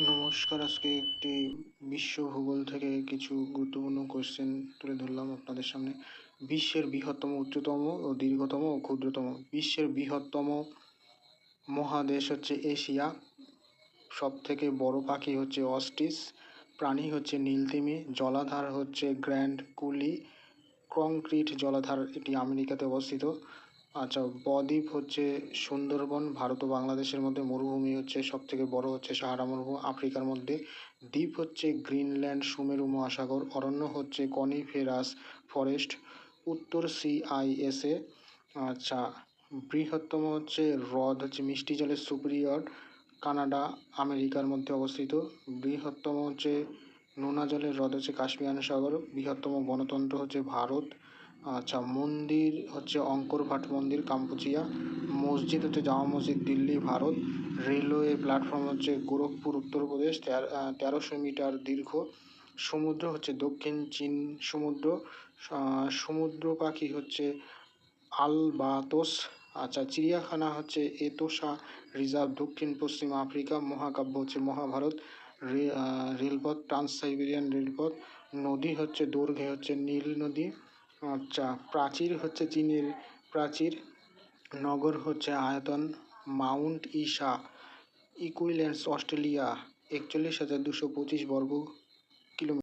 নমস্কার, আজকে একটি বিশ্ব ভূগোল থেকে কিছু গুরুত্বপূর্ণ কোশ্চেন তুলে ধরলাম আপনাদের সামনে। বিশ্বের বৃহত্তম, উচ্চতম ও দীর্ঘতম ও ক্ষুদ্রতম। বিশ্বের বৃহত্তম মহাদেশ হচ্ছে এশিয়া। সব থেকে বড় পাখি হচ্ছে অস্টিস। প্রাণী হচ্ছে নীলতিমি। জলাধার হচ্ছে গ্র্যান্ড কুলি। কংক্রিট জলাধার এটি আমেরিকাতে অবস্থিত। আচ্ছা বদ্বীপ হচ্ছে সুন্দরবন, ভারত ও বাংলাদেশের মধ্যে মরুভূমি হচ্ছে সব থেকে বড় হচ্ছে সাহারা মরুভূমি, আফ্রিকার মধ্যে। দ্বীপ হচ্ছে গ্রিনল্যান্ড, সুমেরু মহাসাগর, অরণ্য হচ্ছে কনিফেরাস ফরেস্ট, উত্তর সিআইএসএ আচ্ছা বৃহত্তম হচ্ছে হ্রদ, হচ্ছে মিষ্টি জলের সুপিরিয়র, কানাডা, আমেরিকার মধ্যে অবস্থিত। বৃহত্তম হচ্ছে নোনা জলের হ্রদ হচ্ছে কাশ্মীর সাগর বৃহত্তম গণতন্ত্র হচ্ছে ভারত। আচ্ছা মন্দির হচ্ছে অঙ্কর ভাট মন্দির, কাম্পুচিয়া। মসজিদ হচ্ছে জামা মসজিদ, দিল্লি, ভারত। রেলওয়ে প্ল্যাটফর্ম হচ্ছে গোরখপুর উত্তরপ্রদেশ তেরোশো মিটার দীর্ঘ। সমুদ্র হচ্ছে দক্ষিণ চীন সমুদ্র। সমুদ্র পাখি হচ্ছে আলবাতোস। আচ্ছা চিড়িয়াখানা হচ্ছে এতোসা রিজার্ভ, দক্ষিণ, পশ্চিম আফ্রিকা, মহাকাব্য হচ্ছে মহাভারত। রেলপথ ট্রান্স সাইবেরিয়ান রেলপথ। নদী হচ্ছে দৈর্ঘ্যে হচ্ছে নীল নদী। আচ্ছা প্রাচীর হচ্ছে চীনের প্রাচীর। নগর হচ্ছে আয়তন মাউন্ট ঈশা ইকুইল্যান্স অস্ট্রেলিয়া, একচল্লিশ হাজার দুশো পঁচিশ বর্গ কিলোমিটার।